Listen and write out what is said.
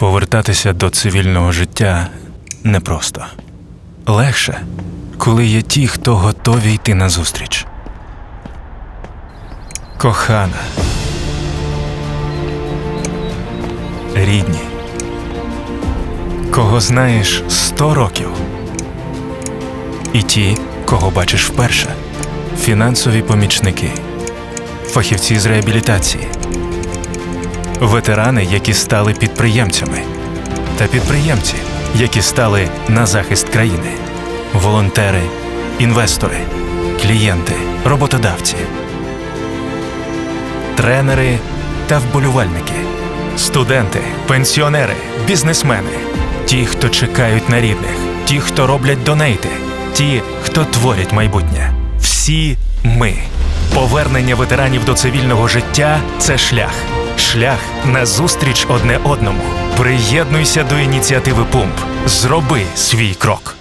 Повертатися до цивільного життя непросто. Легше, коли є ті, хто готові йти назустріч. Кохана. Рідні. Кого знаєш сто років. І ті, кого бачиш вперше. Фінансові помічники, фахівці з реабілітації, ветерани, які стали підприємцями, та підприємці, які стали на захист країни, волонтери, інвестори, клієнти, роботодавці, тренери та вболівальники, студенти, пенсіонери, бізнесмени, ті, хто чекають на рідних, ті, хто роблять донейти, ті, хто творять майбутнє. Всі ми. Повернення ветеранів до цивільного життя це шлях. Шлях назустріч одне одному. Приєднуйся до ініціативи Пумп. Зроби свій крок.